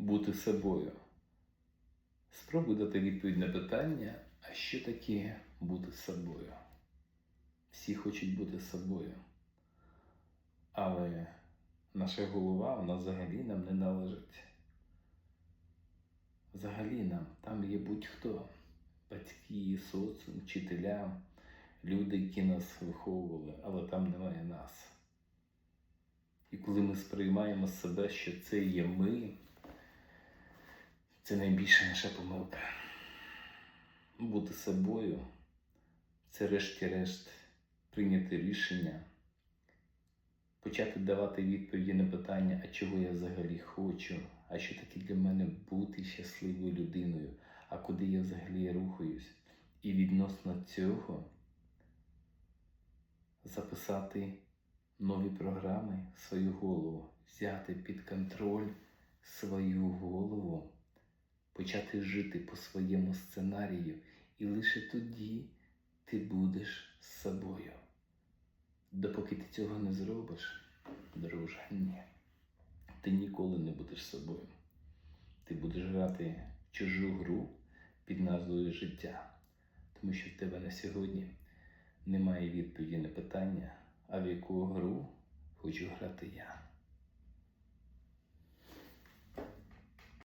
бути собою. Спробуй дати відповідь на питання, а що таке бути собою? Всі хочуть бути собою. Але наша голова, вона взагалі нам не належить. Взагалі нам там є будь-хто. Батьки, соціум, вчителя, люди, які нас виховували, але там немає нас. І коли ми сприймаємо себе, що це є ми, це найбільша наша помилка. Бути собою це решті-решт прийняти рішення, почати давати відповіді на питання, а чого я взагалі хочу, а що таке для мене бути щасливою людиною, а куди я взагалі рухаюсь. І відносно цього записати нові програми в свою голову, взяти під контроль свою голову, почати жити по своєму сценарію, і лише тоді ти будеш з собою. Допоки ти цього не зробиш, друже, ні. Ти ніколи не будеш собою. Ти будеш грати в чужу гру під назвою життя, тому що в тебе на сьогодні немає відповіді на питання, а в яку гру хочу грати я.